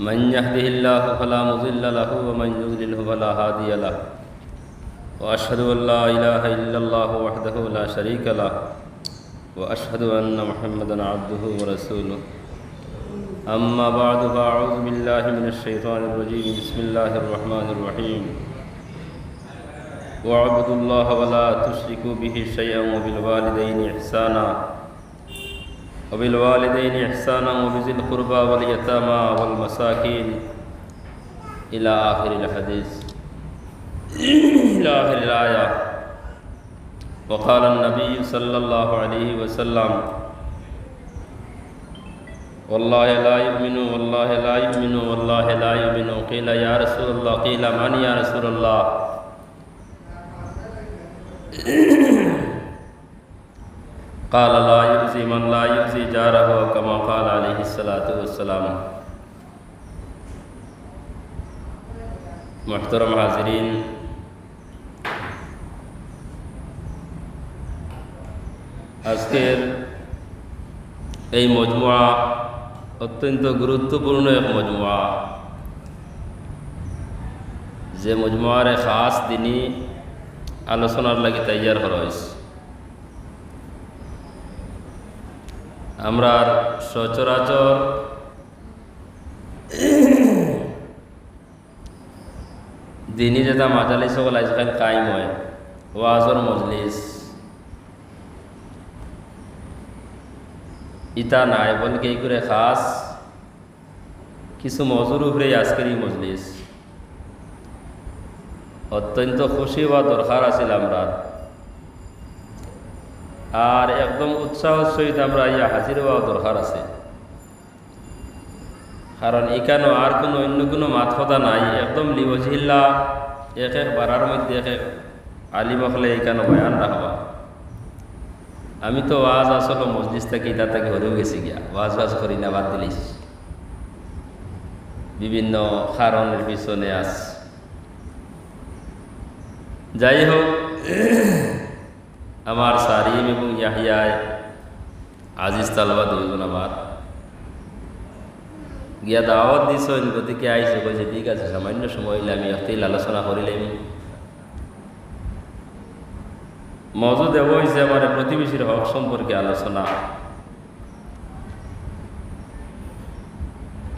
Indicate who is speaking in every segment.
Speaker 1: من يهده الله فلا مضل له ومن يضلله فلا هادي له. وأشهد أن لا إله إلا الله وحده لا شريك له. وأشهد أن محمدا عبده ورسوله. أما بعد فأعوذ بالله من الشيطان الرجيم. بسم الله الرحمن الرحيم. واعبدوا الله ولا تشركوا به شيئا وبالوالدين إحسانا. وبالوالدين إحسانا وبذي القربى واليتامى والمساكين. إلى آخر الحديث. إلى آخر الآية. وقال النبي صلى الله عليه وسلم والله لا يؤمن والله لا يؤمن والله لا يؤمن. قيل يا رسول الله. قيل من يا رسول الله؟ قال لا يؤذي من لا يؤذي جاره كما قال عليه الصلاة والسلام محترم حاضرین আজকের এই মজমুয়া অত্যন্ত গুরুত্বপূর্ণ এক মজমুয়া যে মজমুয়ার খাস দিনই আলোচনার লাগে তৈয়ার করা হয়েছে আমরা সচরাচর দিনই যেটা মাজালি সকল আজকাল কায়েম হয়, ওয়াজর মজলিস। ইতা নাই বলকে এই করে খাস, কিছু মজুর উপরে আজকের এই মজলিস। অত্যন্ত খুশি হওয়া দরকার আছিল আমরা। আর একদম উৎসাহ সহিত আমরা ইয়া হাজির হওয়া দরকার আছে। কারণ এখানেও আর কোনো, অন্য কোনো মাত কথা নাই। একদম লিবজিল্লা, এক এক বাড়ার মধ্যে এক এক আলিম হলে এখানে বয়ান রাখবা। আমি তো ওয়াজ আসলে মসজিদ থেকে, ইটা থেকে হরেও গেছি গিয়া। ওয়াজ ওয়াজ করি না, বাদ দিলিস। বিভিন্ন কারণের পিছনে আস। যাই হোক আমার সারিম এবং ইয়াহিয়ায় আজিজ তালবা দুজন আমার। গিয়া দাওয়াত দিছ গতিকে আইসে কইছে, ঠিক আছে, সামান্য সময় হইলে আমি অতিল আলোচনা করিলাম মজু দেব হয়েছে আমার প্রতিবেশীর হক সম্পর্কে আলোচনা।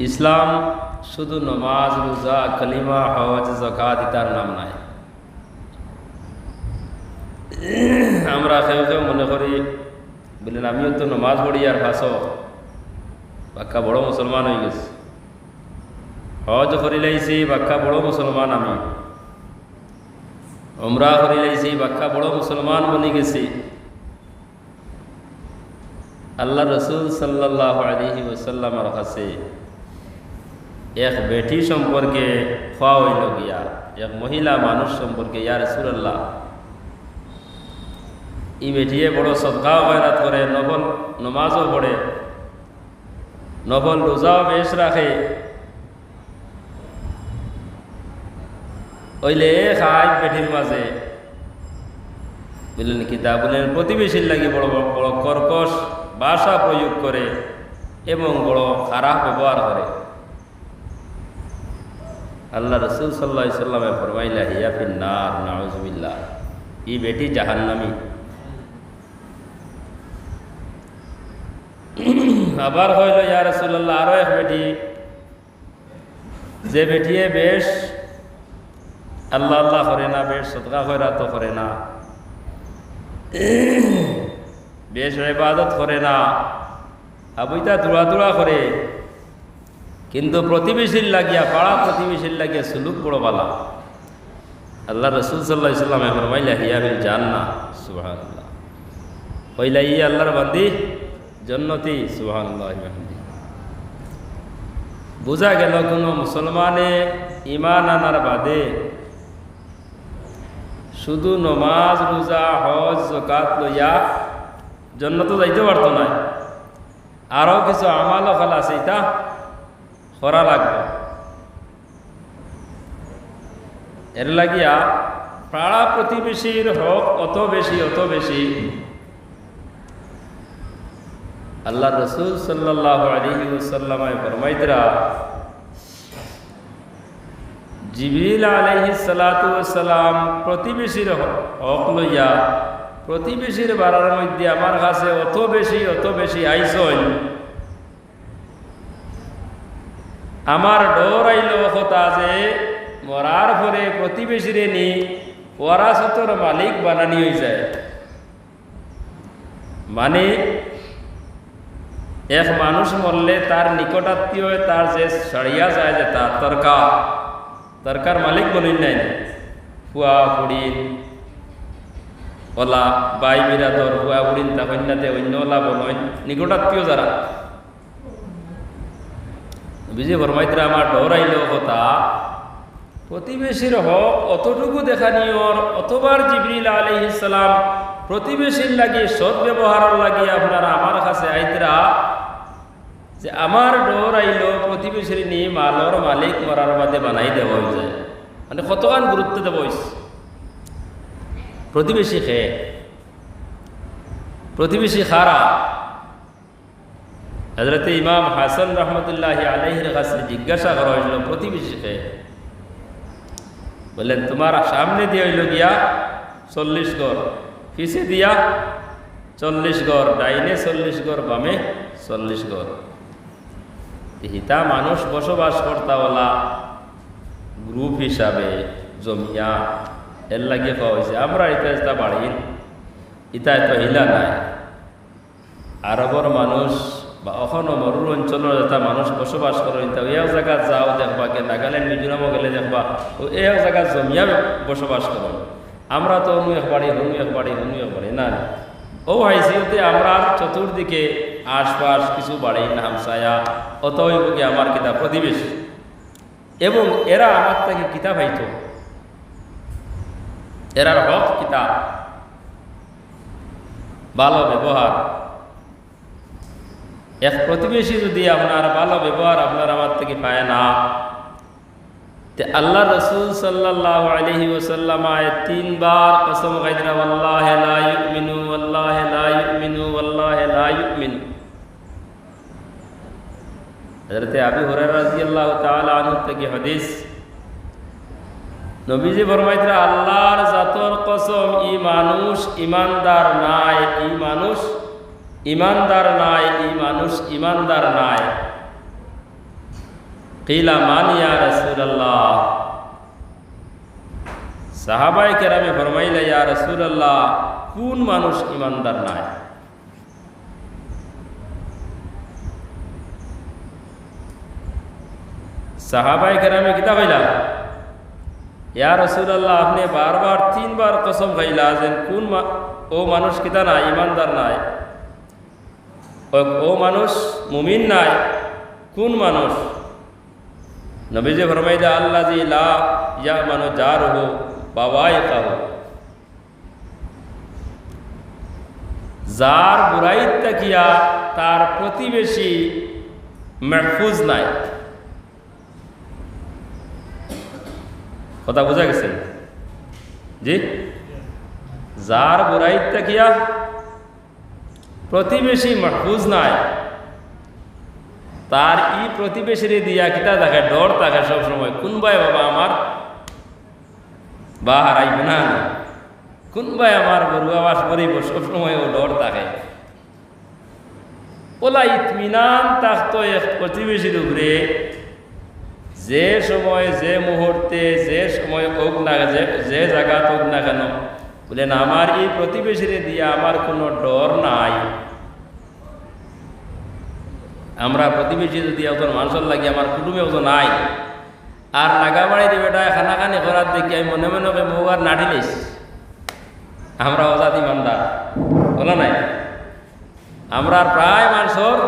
Speaker 1: ইসলাম শুধু নমাজ, রোজা, কলিমা, হজ জকাত ইতার নাম নাই। আমরা কেউ কেউ মনে করি বললেন আমিও তো নমাজ পড়ি আর ফাঁসো বাক্কা বড় মুসলমান হয়ে গেছে। হজ করি লাইছি বাক্কা বড় মুসলমান আমি। ওমরা করি লাইছি বাক্কা বড় মুসলমান বনি গেছি। আল্লাহ রসুল সাল্লাহ আলহি ওসাল্লামার কাছে এক বেটি সম্পর্কে খোয়া হইল গিয়া, এক মহিলা মানুষ সম্পর্কে, ইয়া রসুল্লাহ ই বেটিয়ে বড় সদগাও বয়রাত করে, নবল নমাজও পড়ে, নবল রোজাও বেশ রাখে। ওইলে খাই বেটির মাঝে। বললেন কিতা বললেন প্রতিবেশীর লাগি বড় বড় কর্কশ ভাষা প্রয়োগ করে এবং বড় খারাপ ব্যবহার করে। আল্লাহ রসুল সাল্লা সাল্লামে ফরমাইলা হিয়াফিন নার নাউজবিল্লা ই বেটি জাহান্নামী। আবার হইল, ইয়া রসুল্লাহ আরও এক বেটি। যে বেটিয়ে বেশ আল্লাহ আল্লাহ করে না, বেশ সদকা তো করে না, বেশ ইবাদত করে না আবুইতা দৌড়া দৌড়া করে। কিন্তু প্রতিবেশীর লাগিয়া, পাড়া প্রতিবেশীর লাগিয়া সুলুক বড় বালা। আল্লাহ রসুল সাল্লাহ ইসলাম ফরমাইলা হিয়াবিল জান না সুবাহ হইলা ই আল্লাহর বান্দি জন্নতি সুবাহ বোঝা গেল কোনো মুসলমানে ইমান আনার বাদে শুধু নমাজ, রোজা, হজ জকাত লইয়া জন্য তো যাইতে পারতো না। আরও কিছু আমাল খাল আছে তা করা লাগবে। এর লাগিয়া পাড়া প্রতিবেশীর হক অত বেশি অত বেশি আল্লাহ রসুল সাল্লাহ আলহি ওসাল্লামায় ফরমাইতরা জিবিল আলহি সালাম প্রতিবেশীর হক লইয়া প্রতিবেশীর বাড়ার মধ্যে আমার কাছে অত বেশি অত বেশি আইসন, আমার ডর আইল কথা যে মরার পরে প্রতিবেশীরে নি ওয়ারাসতর মালিক বানানি হয়ে যায়। মানে এক মানুষ মরলে তার নিকটাত্মীয় তার যে সড়িয়া যায় যে তার তরকা তরকার মালিক বলেন নাই। ফুয়া ফুড়িন ওলা বাই বিরাদর ফুয়া ফুড়িন তা কন্যাতে অন্য ওলা বনইন নিকটাত্মীয় যারা। বিজয় বর্মাইত্রা আমার ডর আইল কথা প্রতিবেশীর হক অতটুকু দেখানিওর অতবার জিবরিল আলী ইসলাম প্রতিবেশীর লাগি সৎ ব্যবহারের লাগি আপনারা আমার কাছে আইতরা যে আমার ডর আইল, প্রতিবেশীর নিয়ে মালর মালিক, মরার বাদে বানাই দেওয়া যায় মানে কতখান গুরুত্ব দেব প্রতিবেশী খেয়ে প্রতিবেশী খারা। হজরত ইমাম হাসান রহমতুল্লাহ আলহির কাছে জিজ্ঞাসা করা হয়েছিল প্রতিবেশীকে বললেন, তোমার সামনে দিয়ে হইল গিয়া চল্লিশ গড়, পিছে দিয়া চল্লিশ গড়, ডাইনে চল্লিশ গড়, বামে চল্লিশ গড়। হিতা মানুষ বসবাস করতাওয়ালা গ্রুপ হিসাবে জমিয়া, এর লাগিয়ে খাওয়া হয়েছে আমরা ইতা এটা বাড়ি ইতা এত হিলা নাই। আরবর মানুষ বা অখনো মরুর অঞ্চলের যেটা মানুষ বসবাস করে তা এক জায়গা যাও দেখবা কে নাগাল্যান্ড মিজোরামও গেলে দেখবা ও এক জায়গা জমিয়া বসবাস করে আমরা তো অনু এক বাড়ি অনু এক বাড়ি অনু এক বাড়ি না ও হাইসিওতে আমরা চতুর্দিকে আশপাশ কিছু বাড়ি হামসায়া অত হইবকে আমার কিতাব প্রতিবেশী। এবং এরা আমার থেকে কিতাব হাইত এরার হক কিতাব ভালো ব্যবহার। এক প্রতিবেশী যদি আপনার ভালো ব্যবহার আপনার আমার থেকে পায় না আল্লাহ রসুল সাল্লাহ আলহি ওসাল্লামায় তিনবার কসম গাইদরা আল্লাহ ইউমিনু আল্লাহ আল্লাহ লা ইউমিনু হযরতে আবি হুরায়রা রাদিয়াল্লাহু তাআলা আনহু থেকে হাদিস, নবীজি ফরমাইতরা আল্লাহর জাতর কসম ই মানুষ ইমানদার নাই, ই মানুষ ইমানদার নাই, ই মানুষ ইমানদার নাই। কিলা মানিয়া রসুল্লাহ সাহাবাই কেরামে ফরমাইলে ইয়া রসুল্লাহ কোন মানুষ ইমানদার নাই? সাহাবাই কেরামে কিতা কইলা ইয়া রসুল্লাহ আপনি বারবার তিনবার কসম খাইলা যে কোন ও মানুষ কিতা নাই, ইমানদার নাই? ও- মানুষ মুমিন নাই, কোন মানুষ? নবীজি ফরমাইদা আল্লাহ জি লা ইয়া মানো যার হো বাবাই কাহো যার বুড়াই তাকিয়া, তার প্রতিবেশী মেহফুজ নাই। কথা বোঝা গেছে? জি? যার বুড়াই তাকিয়া প্রতিবেশী মাহফুজ নাই, তার ই প্রতিবেশীরে দিয়া কিতা থাকে, ডর থাকে সবসময়। কোনবাই বাবা আমার বা হারাইব না? কোনবাই আমার গরু আবাস করিব, সবসময় ও ডর থাকে। ওলা ইতমিনান থাকতো এক প্রতিবেশীর উপরে যে সময়, যে মুহূর্তে, যে সময় হোক না যে যে হোক না কেন, বলেন, আমার এই প্রতিবেশীরে দিয়া আমার কোনো ডর নাই। আমরা প্রতিবেশী যদি একজন মানুষের লাগি আমার কুটুমে একজন নাই, আর নাগাবাড়ির বেটা খানাখানি করার দেখি আমি মনে মনে মোক আর নাঠি লইস। আমরা অজাতি মান্দার বলা নাই? আমরা প্রায় মানুষের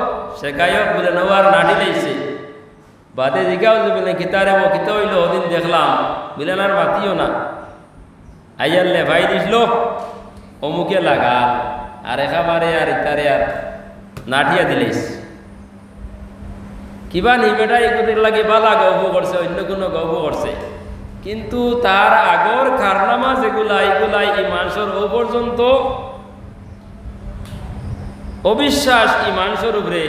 Speaker 1: শেখাইক বলে নেওয়ার নাঠি লইছে বাদে যে বলে কিতারে ও কিতা হইল, ওদিন দেখলাম। বলেন আর বাতিও না। আইয়ার লেভাই দিছিল, অমুকে লাগা, আর একেবারে আর ইতারে আর নাঠিয়া দিলেইস কিবা নি বেটা এগুলোর লাগে বালা গল্প করছে অন্য কোনো গল্প করছে কিন্তু তার আগর কারনামা যেগুলা এগুলা এই মানুষের ও পর্যন্ত অবিশ্বাস এই মানুষের উপরে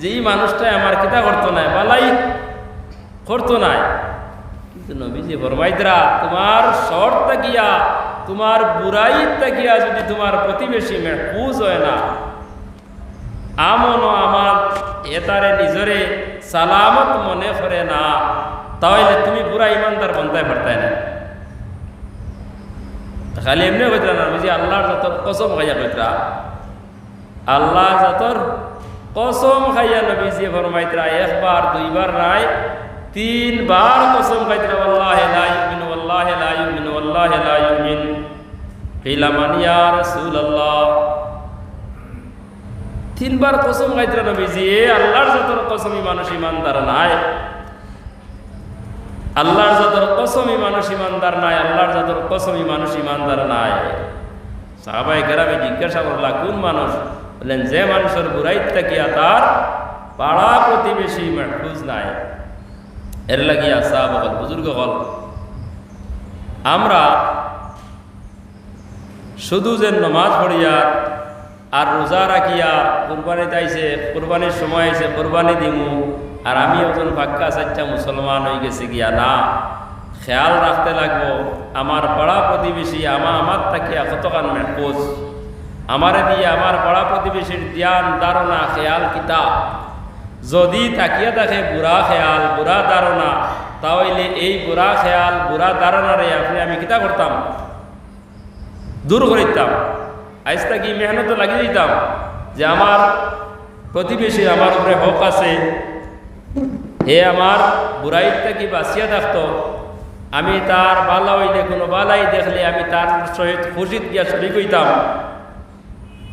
Speaker 1: যে এই মানুষটা আমার কিতা করতো না বালাই করতো না কিন্তু নবীজি ফরমাইতরা, তোমার শর্ট তাকিয়া তোমার বুড়াই তাকিয়া যদি তোমার প্রতিবেশী মেহফুজ হয় না আমন আমার এতারে নিজরে সালামত মনে করে না, তাহলে তুমি পুরা ইমানদার বন্ধায় পারতাই না। খালি এমনি কইতরা না বুঝি আল্লাহর যতর কসম খাইয়া কইতরা আল্লাহ যতর কসম খাইয়া নবীজি ফরমাইতরা একবার, দুইবার নাই তিনবার কসম খাইতরা আল্লাহ লা ইউমিন আল্লাহ লা ইউমিন আল্লাহ লা ইউমিন। কিলামান ইয়া রাসূলুল্লাহ। তিনবার কসম খাইতরা নবীজি, এ আল্লাহর যতর কসম মানুষ ইমানদার নাই, আল্লাহর যাদের কসমই মানুষ ইমানদার নাই, আল্লাহর যাদের কসমই মানুষ ইমানদার নাই। সাহাবাই গ্রামে জিজ্ঞাসা করলা, কোন মানুষ? বললেন, যে মানুষের বুড়াই থাকিয়া তার পাড়া প্রতিবেশী মাহফুজ নাই। এর লাগিয়া সাহাব হল বুজুর্গ হল আমরা শুধু যে নমাজ পড়িয়া আর রোজা রাখিয়া কোরবানি তাইছে কোরবানির সময় আইছে কোরবানি দিমু আর আমি একজন ফাক্কা সাচ্চা মুসলমান হয়ে গেছি গিয়া, না, খেয়াল রাখতে লাগবো, আমার পাড়া প্রতিবেশী আমা, আমার তাকিয়া কতখান মেহফুজ? আমারে দিয়ে আমার পাড়া প্রতিবেশীর ধ্যান, ধারণা, খেয়াল, কিতাব। যদি তাকিয়া দেখে বুড়া খেয়াল, বুড়া ধারণা, তাহলে এই বুড়া খেয়াল, বুড়া ধারণারে আপনি আমি কিতা করতাম? দূর করিতাম আজ থাকি মেহনত লাগিয়ে দিতাম যে আমার প্রতিবেশী আমার উপরে হক আছে। হে আমার বুড়াইর থেকে বাঁচিয়া থাকতো। আমি তার বালা হইলে কোনো বালাই দেখলে আমি তার সহিত খুশিত গিয়া শরিক হইতাম।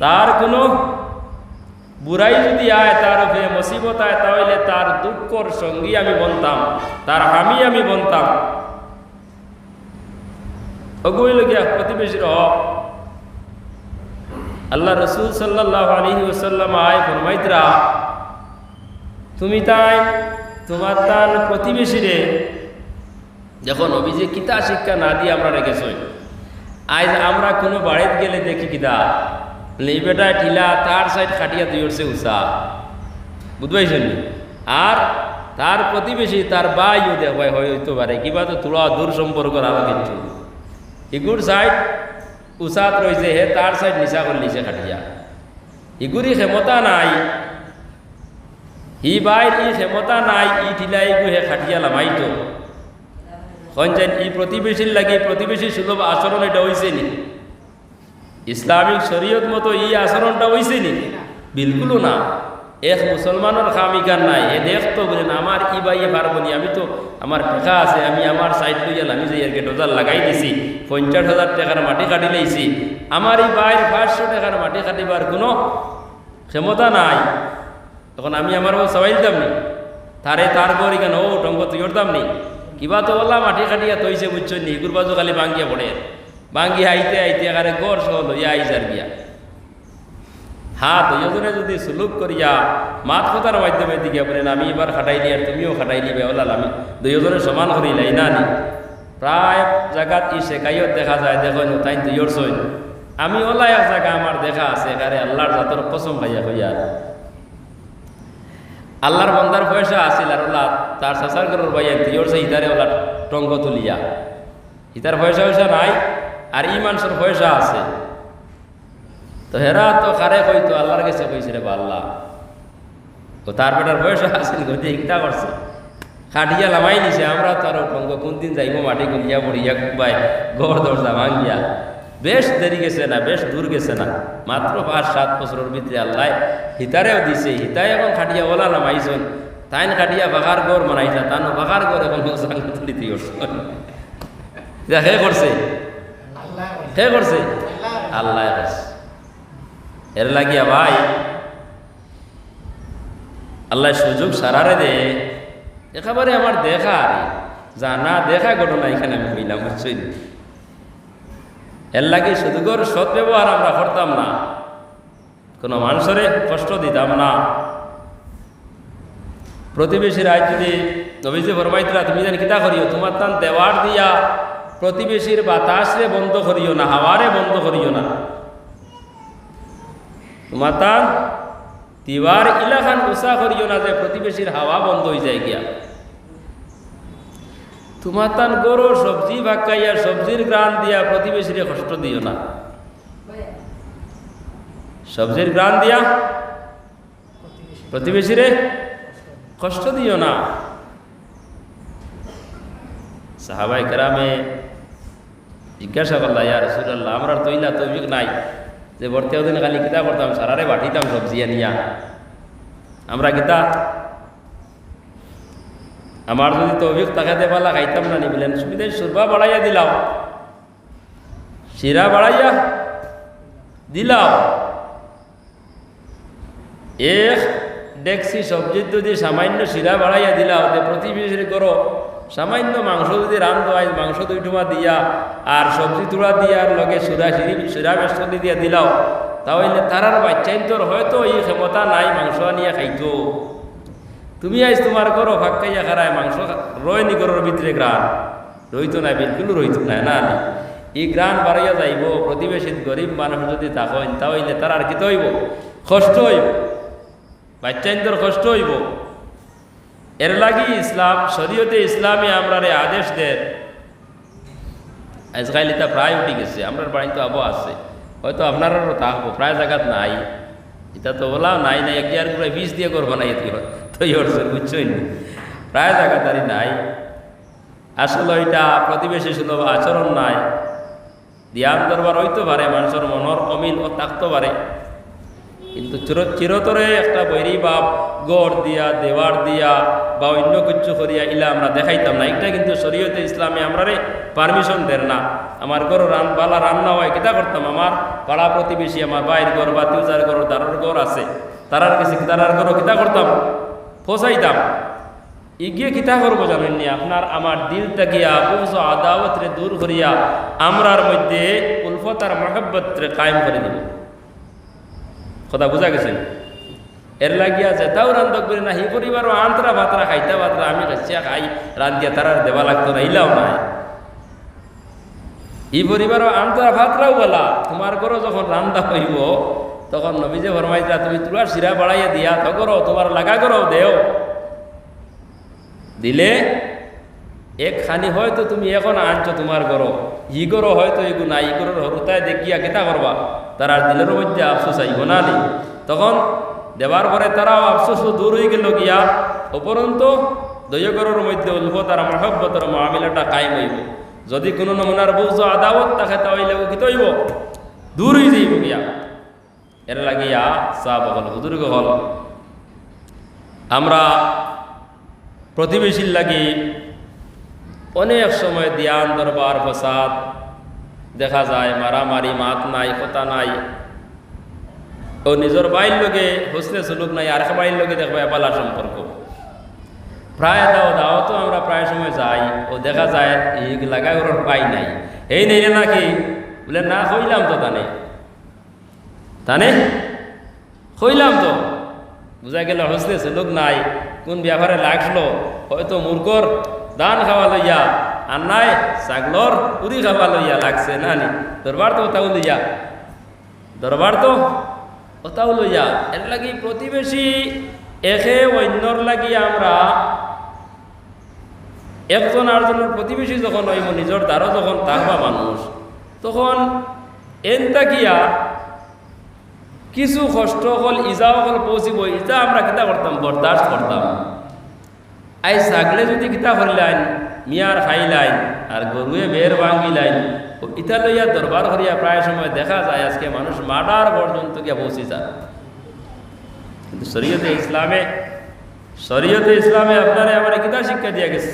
Speaker 1: তার কোনো বুড়াই যদি আয়, তার উপরে মুসিবত আয়, তাহলে তার দুঃখর সঙ্গী আমি বনতাম, তার হামি আমি বনতাম। অগুইল গিয়া প্রতিবেশীর হক আল্লাহ রসুল সাল্লাহ আলী ওসাল্লাম আয় ফরমাইতরা, তুমি তাই তোমার তার প্রতিবেশীরে যখন অভিযোগ কিতা শিক্ষা না দিয়ে আমরা রেখেছ আজ আমরা কোনো বাড়িতে গেলে দেখি কিতা? এই ঠিলা তার সাইড খাটিয়া তুই উঠছে উষা বুঝবাইছেন আর তার প্রতিবেশী, তার বাইও দেখবাই হইতে পারে। কিবা তো তোরা দূর সম্পর্ক আরও কিন্তু ইগুর সাইড উষাত রয়েছে হে তার সাইড নিশা করে, নিচে খাটিয়া। ইগুরি ক্ষমতা নাই। হি বাইর ই ক্ষমতা নাই, ই ঠিলাই গু হে খাটিয়া লামাইতো সঞ্চান ই প্রতিবেশীর লাগে প্রতিবেশী সুলভ আচরণ এটা হয়েছে নি? ইসলামিক শরীয়ত মতো এই আচরণটা হয়েছে নি? বিলকুলও না। এক মুসলমানের খামিকার নাই। এ দেখতো বলেন, আমার ই বাইয়ে পারব নি? আমি তো, আমার টাকা আছে, আমি আমার সাইড লইয়াল আমি যে এর ডোজার লাগাই দিছি, পঞ্চাশ হাজার টাকার মাটি কাটি লাইছি। আমার এই বাইর পাঁচশো টাকার মাটি কাটিবার কোনো ক্ষমতা নাই। তখন আমি আমার সবাই দিতাম নি। তারে তার গড়ি কেন? ও টঙ্ক তুই উঠতাম নি। কিবা তো ওলা মাটি কাটিয়া তৈছে বুঝছ নি? গুর বাজু খালি ভাঙ্গিয়া পড়ে। ভাঙ্গি আইতে আইতে এখানে গড় সহ লইয়া আইসার গিয়া। হ্যাঁ দুজনে যদি সুলুক করিয়া মাত কথার মাধ্যমে দিকে বলেন আমি এবার খাটাইলি আর তুমিও খাটাইলি বেওলাল আমি দুজনে সমান করিলাই না নি। প্রায় জায়গাত ই শেখাইও দেখা যায়, দেখো তাই তুইর সই আমি ওলাই এক জায়গা আমার দেখা আছে এখানে আল্লাহর জাতর কসম খাইয়া হইয়া আল্লাহর বন্দার পয়সা আসিল আর ওলা তার সাসার গরুর ভাইয়া তুইর সে ইতারে ওলা টঙ্গ তুলিয়া। ইতার পয়সা পয়সা নাই আর ই মানুষের পয়সা আছে। তো হেরা তো খারে কইতো, আল্লাহর কাছে কইছে রে আল্লাহ তো তার বেটার বয়স আসিল গতি ইকটা করছে। খাটিয়া লামাই নিছে, আমরা তো আরও কোন দিন যাইব মাটি গুলিয়া পড়িয়া কুবাই, ঘর দরজা ভাঙ্গিয়া। বেশ দেরি গেছে না, বেশ দূর গেছে না। মাত্র পাঁচ, সাত বছরের ভিতরে আল্লাহ হিতারেও দিছে। হিতাই এখন খাটিয়া ওলা নামাইছন তাইন খাটিয়া বাগার গড় মানাইছা তানো বাগার গড় এখন দিয়ে হে করছে। হে করছে? আল্লাহ করছে। এর লাগিয়া ভাই, আল্লাহ সুযোগ সারারে দে। একেবারে আমার দেখা আর। যা না দেখা ঘটনা এখানে আমি হইলাম বুঝছই এর লাগে সুযোগের সৎ ব্যবহার আমরা করতাম না। কোনো মানুষের কষ্ট দিতাম না। প্রতিবেশীর আজ যদি নবীজি ফরমাইতরা তুমি জানি কিতা করিও? তোমার তান দেওয়ার দিয়া প্রতিবেশীর বাতাসরে বন্ধ করিও না হাওয়ারে বন্ধ করিও না। তোমার তান তিবার ইলাখান উষা করিও না যে প্রতিবেশীর হাওয়া বন্ধ হয়ে যায় গিয়া। তোমার তান গরো সবজি ভাক্কাইয়া সবজির গ্রান দিয়া প্রতিবেশীরে কষ্ট দিও না। সবজির গ্রান দিয়া প্রতিবেশীরে কষ্ট দিও না। সাহাবাই কেরামে জিজ্ঞাসা করলা, ইয়া রসুল্লাহ আমরা তৈলা তৈবিক নাই। যে বর্তে দিন খালি কিতা করতাম? সারারে বাটিতাম সবজি আনিয়া। আমরা কিতা? আমার যদি তৌফিক তাকাতে পালা, খাইতাম না নিবিলেন সুবিধা সুরবা বাড়াইয়া দিলাম শিরা বাড়াইয়া দিলাম এক ডেক্সি সবজির যদি সামান্য শিরা বাড়াইয়া দিলাম তে প্রতিবেশী করো সামান্য মাংস যদি রান্ধ হয় মাংস দুই টুমা দিয়া আর সবজি তুড়া দিয়া লগে সুরা সিঁড়ি সুরা বেসলি দিয়া দিলাও, তাহলে তারার বাচ্চাইন তোর হয়তো এই ক্ষমতা নাই মাংস আনিয়া খাইতো। তুমি আইস তোমার করো ভাগ খাইয়া খারায় মাংস রয় নি করোর ভিতরে গ্রান রইতো না বিলকুল রইতো না নি? এই গ্রান বাড়াইয়া যাইব প্রতিবেশী গরিব মানুষ যদি থাকেন, তাহলে তার আর কি হইব কষ্ট হইব। বাচ্চাইন্দর কষ্ট হইব। এর লাগি ইসলাম, শরীয়তে ইসলামে আমরা আদেশ দেন। আজকাল এটা প্রায় উঠে গেছে আমরা বাড়িতে আবো আছে। হয়তো আপনারও থাকব প্রায় জায়গাত নাই। এটা তো বলা নাই নাই, এক ইয়ার করে বিষ দিয়ে করব না এটি তো ইহরসের বুঝছই না প্রায় জায়গা তারি নাই। আসলে এটা প্রতিবেশী শুধু আচরণ নাই। ধ্যান দরবার হইতে পারে, মানুষের মনের অমিল ও থাকতে পারে। কিন্তু চির চিরতরে একটা বৈরী বাপ, গড় দিয়া, দেওয়ার দিয়া বা অন্য কিছু করিয়া ইলা আমরা দেখাইতাম না। এটা কিন্তু শরীয়তে ইসলামে আমরা রে পারমিশন দেন না। আমার ঘর রান বালা রান্না হয়, কিতা করতাম আমার? পাড়া প্রতিবেশী আমার বাইর ঘর বা তিউজার ঘর দারোর ঘর আছে। তারার কাছে তারার ঘর কিতা করতাম? ফসাইতাম। ইগিয়ে কিতা করব জানেন নি? আপনার আমার দিল তাকিয়া বুঝ আদাওয়াতরে দূর করিয়া, আমরার মধ্যে উলফত আর মহব্বতরে কায়েম করে দিব। কথা বুঝা গেছেন এর লাগিয়া আছে তাও রান্ধক করি না হি পরিবারও আন্তরা ভাতরা খাইতা ভাতরা আমি খাই রান্ধিয়া তারার দেওয়া লাগতো না, ইলাও নাই। ই পরিবারও আন্তরা ভাতরাও বলা তোমার ঘরও যখন রান্দা হইব, তখন নবীজে ফরমাইতা তুমি তুলার শিরা বাড়াইয়া দিয়া তো করো তোমার লাগা করো দেও। দিলে এক খানি হয়তো তুমি এখন আনছো তোমার ঘর ই ঘর হয়তো এগু নাই, ই ঘরের হরুতায় দেখিয়া কেতা করবা? তারা দিলের মধ্যে আফসোস আইব না নি তখন দেবার পরে তারাও আফসোস দূর হয়ে গেল গিয়া। উপরন্ত দৈয়গরের মধ্যে উল্ভ তারা মহব্বতর মামিলাটা কায়েম হইব। যদি কোনো নমুনার বুঝ আদাবত তাকে তাহলে কি তৈব দূর হয়ে যাইব গিয়া। এর লাগিয়া চা হল, বুজুর্গ হল। আমরা প্রতিবেশীর লাগি অনেক সময় দিয়ান দরবার ফসাদ। দেখা যায় মারামারি, মাত নাই, কথা নাই। ও নিজের বাইর লোকে হুসনে সুলুক নাই, আর বাইর লোকে দেখবা এপালা সম্পর্ক। প্রায় দাও দাও তো আমরা প্রায় সময় যাই। ও দেখা যায় এই লাগা ঘর পাই নাই। এই নেই নাকি? বলে, না হইলাম তো তানে। তানে? হইলাম তো। বুঝা গেল হসলে সুলুক নাই। কোন ব্যাপারে লাগল? হয়তো মুরগর দান খাওয়া লইয়া, আর নাই ছাগলর পুরি খাওয়া লইয়া লাগছে না নি? দরবার তো ওটাও লইয়া। দরবার তো ওটাও লইয়া। এর লাগি প্রতিবেশী, একে অন্যর লাগি আমরা একজন আরেকজনের প্রতিবেশী যখন হইব, নিজের দ্বারও যখন তাহবা মানুষ, তখন এন তাকিয়া কিছু কষ্ট হল ইজা হল পৌঁছিব ইজা আমরা কিতা করতাম, বরদাস্ত করতাম। আই ছাগলে যদি কিতা করলাইন মিয়ার খাইলাইন আর গরুয়ে বের ভাঙিলাইন ইতা লইয়া দরবার করিয়া প্রায় সময় দেখা যায় আজকে মানুষ মার্ডার পর্যন্ত গিয়া পৌঁছে যায়। কিন্তু শরীয়তে ইসলামে শরীয়তে ইসলামে আপনারা আমার কিতা শিক্ষা দিয়া গেছে?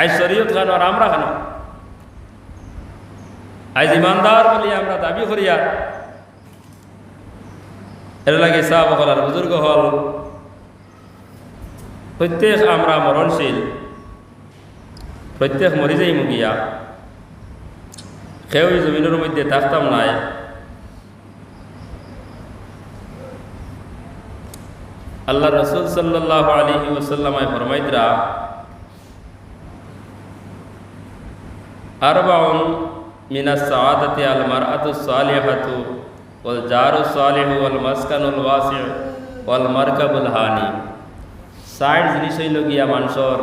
Speaker 1: আজ শরীয়ত খানো আর আমরা খানো? আজ ইমানদার বলি আমরা দাবি করিয়া, এর লাগে সাহ হল আর বুজুর্গ হল প্রত্যেক আমরা মরণশীল। প্রত্যেক মরি যাই মুগিয়া কেউ জমিনের মধ্যে থাকতাম নাই। আল্লাহ রসুল সাল্লাহ আলহি ওসাল্লামায় ফরমাইদরা আরবাউন মিনা সাআদাতি আল মারআতু সালিহাতু ওয়াল জারু সালিহু ওয়াল মাসকানুল ওয়াসি ওয়াল মারকাবুল হানি। ষাট জিনিস হইল গিয়া মানুষের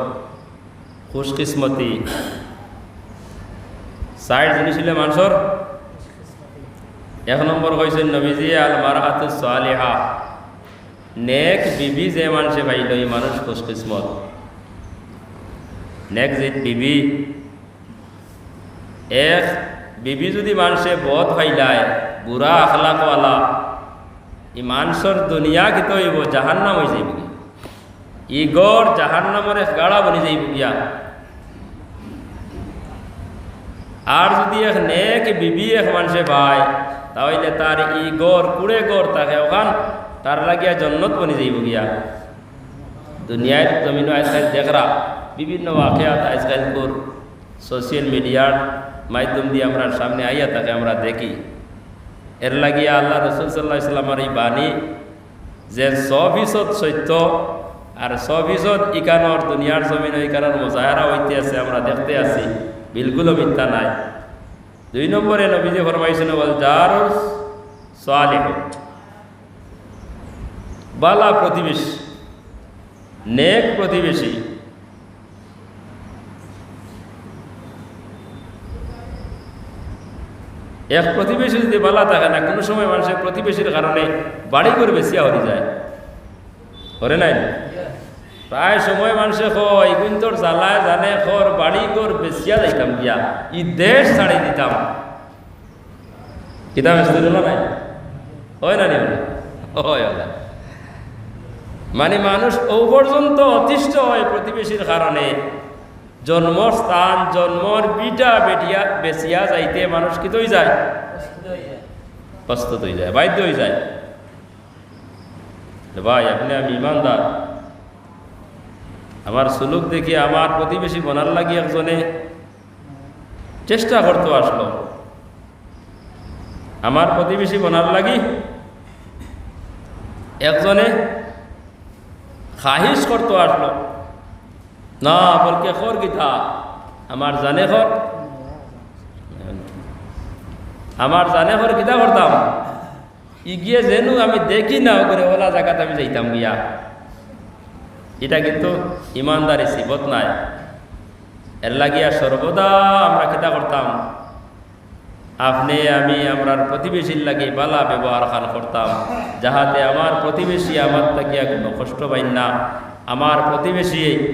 Speaker 1: খুশকিসমতি। সাইড জিনিস হলে মানুষের এক নম্বর কইছেন নবীজি, আল মারহাতু সালিহা। নেক বিবি যে মানুষে পাইল, এই মানুষ খুশকিসমত। নেক যে বিবি। এক বিবি যদি মানুষে বধ হইলায় বুড়া আখলাকওয়ালা ই মানুষের দুনিয়া কিত হইব জাহান্নাম হয়ে যাইব ই গড় জাহান নামরে গাড়া বনি যাইব গিয়া। আর যদি এক নেক বিবি এক মানুষে পায় তাহলে তার ই গড় কুড়ে গড় তাকে ওখান তার লাগিয়া জন্নত বনি যাইব গিয়া। দুনিয়ায় জমিন আজকাল দেখরা, বিভিন্ন ওয়াকিয়াত আজকাল কর সোশ্যাল মিডিয়ার মাধ্যম দিয়ে আমরা সামনে আইয়া তাকে আমরা দেখি। এর লাগিয়া আল্লাহ রসুল সাল্লাহ ইসলামের এই বাণী, যে সবিশদ সত্য আর সবিশদ ইকানোর, দুনিয়ার জমিন ইকানোর মোজাহারা হইতে আছে, আমরা দেখতে আছি। বিলকুলও মিথ্যা নাই। দুই নম্বরে নবীজি ফরমাইছেন বল যার সোয়ালিহ বালা প্রতিবেশী, নেক প্রতিবেশী। এক প্রতিবেশী যদি বালা থাকে না, কোনো সময় মানুষের প্রতিবেশীর কারণে বাড়ি করে বেশিয়া হয়ে যায়। হরে নাই? প্রায় সময় মানুষে কয় জ্বালায় জানে খর বাড়ি কর বেশিয়া যাইতাম গিয়া ই দেশ ছাড়ি দিতাম। এসে নাই? হয় না মানে মানুষ ও পর্যন্ত অতিষ্ঠ হয় প্রতিবেশীর কারণে জন্মস্থান জন্মর বিটা বেটিয়া, বেচিয়া যাইতে মানুষ কি তৈ যায়। প্রস্তুত হয়ে যায়, বাধ্য হয়ে যায়। ভাই, আপনি আমি ইমানদার আমার সুলুক দেখি আমার প্রতিবেশী বনার লাগি একজনে চেষ্টা করতে আসলো। আমার প্রতিবেশী বনার লাগি একজনে খাহিস করতে আসলো। না, বলকে খর গীতা, আমার জানে খর। আমার জানে খর গীতা করতাম। ইগিয়ে যেন আমি দেখি না করে ওলা জায়গাতে আমি যাইতাম গিয়া। এটা কিন্তু ইমানদারি সিবত নাই। এর লাগিয়া সর্বদা আমরা খেতা করতাম। আপনি, আমি, আমরার প্রতিবেশীর লাগে বালা ব্যবহার খান করতাম। যাহাতে আমার প্রতিবেশী আমার তাকিয়া কোনো কষ্ট পাইন না। আমার প্রতিবেশী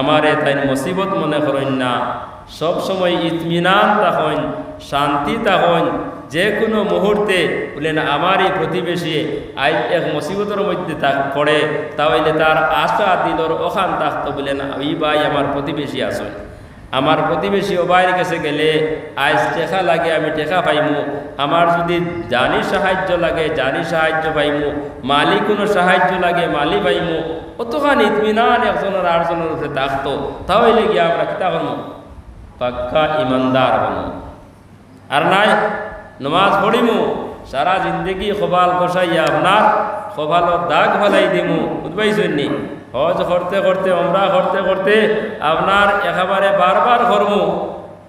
Speaker 1: আমারে তাই মুসিবত মনে করেন না। সব সময় ইতমিনান তখন শান্তি তখন যে কোনো মুহূর্তে বলেন এই প্রতিবেশী আই এক মুসিবতের মধ্যে তা পড়ে। তাহলে তার আশা, দিলর ওখান থাকতো বলেন ওই ভাই, আমার প্রতিবেশী আসুন আমার প্রতিবেশী ওবাইয়ের কাছে গেলে আজ টেকা লাগে, আমি টেকা পাইমু। আমার যদি জানি সাহায্য লাগে, জানি সাহায্য পাইমু। মালি কোনো সাহায্য লাগে, মালি পাইমু। অতখান ইতমিনান একজনের আটজনের উপরে থাকতো তাহলে গিয়ে আমরা কিতা করব পাক্কা ইমানদার বনু। আর নাই, নমাজ পড়িমু, সারা জিন্দগি খোবাল বসাইয়া আপনার খোবালত দাগ ফেলাই দিমু। বুঝবাইছেননি হজ করতে করতে অমরা করতে করতে আপনার একেবারে বারবার করমু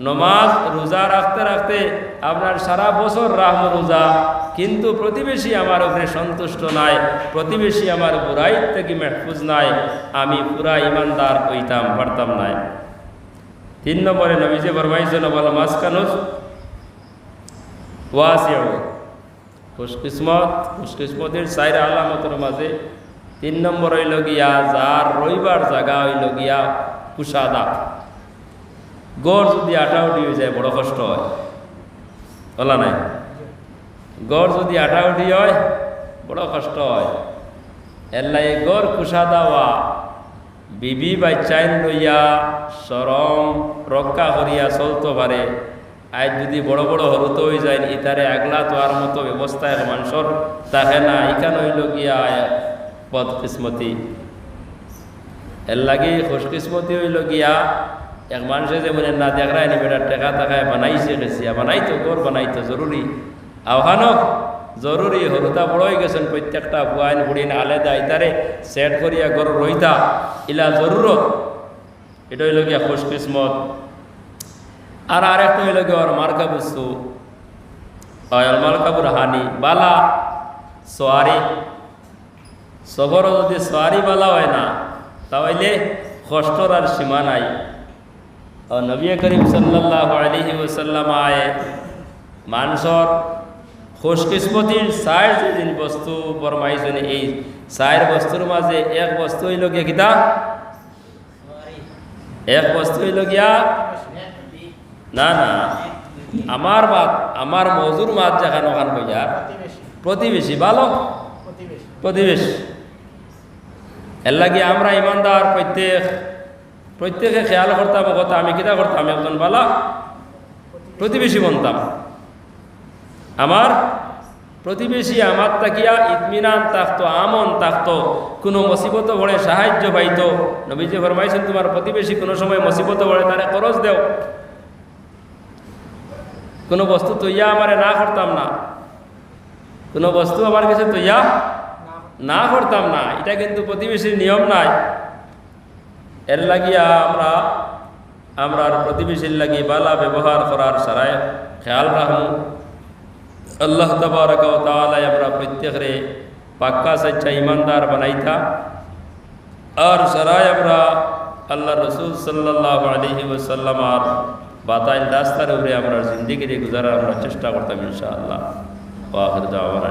Speaker 1: নমাজ, রোজা রাখতে রাখতে আপনার সারা বছর রাহম রোজা। কিন্তু প্রতিবেশী আমার উপরে সন্তুষ্ট নাই, প্রতিবেশী আমার বুড়াই থেকে মেহফুজ নাই, আমি পুরা ইমানদার হইতাম, পারতাম নাই। তিন নম্বরে নবীজে ফরমাইছেন বল মাসকানুস ওয়াসিউ। খুশকিসমত, খুশকিসমতের চাইর আলামতের মাঝে তিন নম্বর হইল গিয়া, যার রইবার জায়গা হইল গিয়া কুসাদা গড় যদি আটাউটি হয়ে যায়, বড় কষ্ট হয়। বলা নাই? গড় যদি আটাউটি হয়, বড় কষ্ট হয়। এলাই গড় কুসাদা হওয়া। বিবি বাই চাইন লইয়া সরম রক্ষা করিয়া চলতে পারে। আজ যদি বড় বড় হরুত হয়ে যায়, ইতারে আগলা তো তোয়ার মতো ব্যবস্থা এক মানুষের থাকে না। ইখান হইল গিয়া পদ কিসমতি। এর লাগে খুশ কিসমতি হইল গিয়া এক মানুষে যে মনে না দেখরাই নি বেটা টেকা টাকায় বানাইছে গেছিয়া বানাইতো গর বানাইতো জরুরি আহ্বানো জরুরি হরুতা বড় হয়ে গেছেন প্রত্যেকটা বুয়াইন বুড়িন আলেদা ইতারে সেট করিয়া গর রইতা ইলা জরুরত এটা হইল গিয়া খুশ কিসমত। আর আরেকটা হইল গিয়ে ওর মার্কা বস্তু। ওর মার্কাবুর হানি। বালা সোয়ারি সবর যদি সোয়ারি বালা হয় না তাহলে কষ্টর আর সীমা নাই। ও নবী করিম সাল্লাহ আলহি ওসাল্লাম আয়ে মানুষর খুশকিসমতির চাইর যে বস্তু বরমাইছেন এই চাইর বস্তুর মাঝে এক বস্তু হইল গিয়া কিতা? এক বস্তু হইল গিয়া? না না। আমার মাত আমার মজুর মাত যেখানে ওখান কইয়া প্রতিবেশী। ভালো প্রতিবেশী। এর লাগে আমরা ইমানদার, প্রত্যেক, প্রত্যেকে খেয়াল করতাম কথা আমি কিতা করতাম? একজন বালা প্রতিবেশী বনতাম। আমার প্রতিবেশী আমার তাকিয়া ইতমিনান থাকতো আমন থাকতো কোনো মুসিবত ভরে সাহায্য পাইত। নবীজি ফরমাইছেন, তোমার প্রতিবেশী কোনো সময় মুসিবত ভরে তারে খরচ দেও। কোনো বস্তু তৈয়া আমারে না করতাম না। কোনো বস্তু আমার কাছে তৈয়া না করতাম না, এটা কিন্তু প্রতিবেশীর নিয়ম নাই। এর লাগিয়া আমরা আমরা প্রতিবেশীর লাগি বালা ব্যবহার করার সারায় খেয়াল রাখুন আল্লাহ তবরক তালাই আমরা প্রত্যেকরে পাক্কা সচ্চা ইমানদার বানাইতা। আর সারায় আমরা আল্লাহ রসুল সাল্লাহ আলহি ওসাল্লাম আর বাতাইল রাস্তার উপরে আমরা জিন্দিগিরি গুজারার আমরা চেষ্টা করতাম ইনশাআল্লাহ। ওয়াহির দাওয়ানা